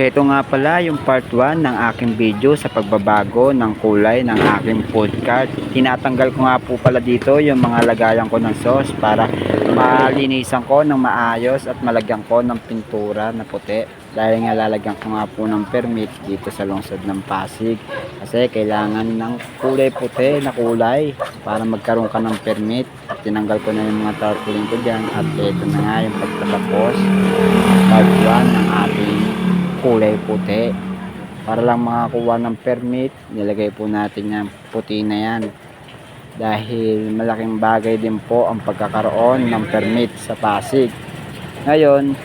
Ito nga pala yung part 1 ng aking video sa pagbabago ng kulay ng aking food cart. Tinatanggal ko nga po pala dito yung mga lagayan ko ng sauce para malinisan ko ng maayos at malagyan ko ng pintura na puti. Dahil nga lalagyan ko nga po ng permit dito sa lungsod ng Pasig. Kasi kailangan ng kulay puti na kulay para magkaroon ka ng permit. At tinanggal ko na yung mga tarpaulin ko dyan. At ito na nga yung pagtatapos part 1 ng ating kulay puti. Para lang makakuha ng permit nilagay po natin yung puti na yan. Dahil malaking bagay din po ang pagkakaroon ng permit sa Pasig. Ngayon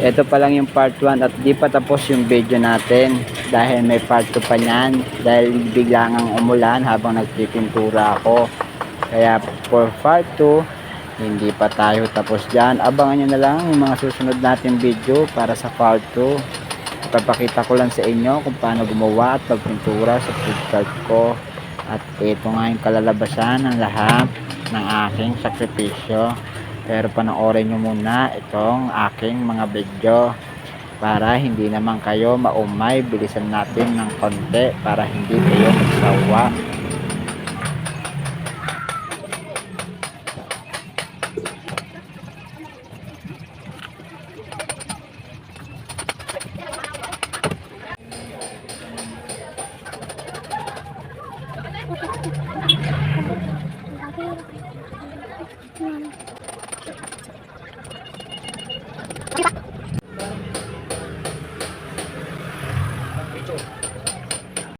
ito pa lang yung part 1 at di pa tapos yung video natin dahil may part 2 pa niyan. Dahil bigla ngang umulan habang nagpipintura ako. Kaya for part 2 hindi pa tayo tapos dyan. Abangan nyo na lang yung mga susunod natin video para sa part 2. Ipapakita ko lang sa inyo kung paano gumawa at pagpintura sa food cart ko. At ito nga yung kalalabasan ng lahat ng aking sakripisyo. Pero panoorin nyo muna itong aking mga video para hindi naman kayo maumay. Bilisan natin ng konti para hindi kayo magsawa. Thank you.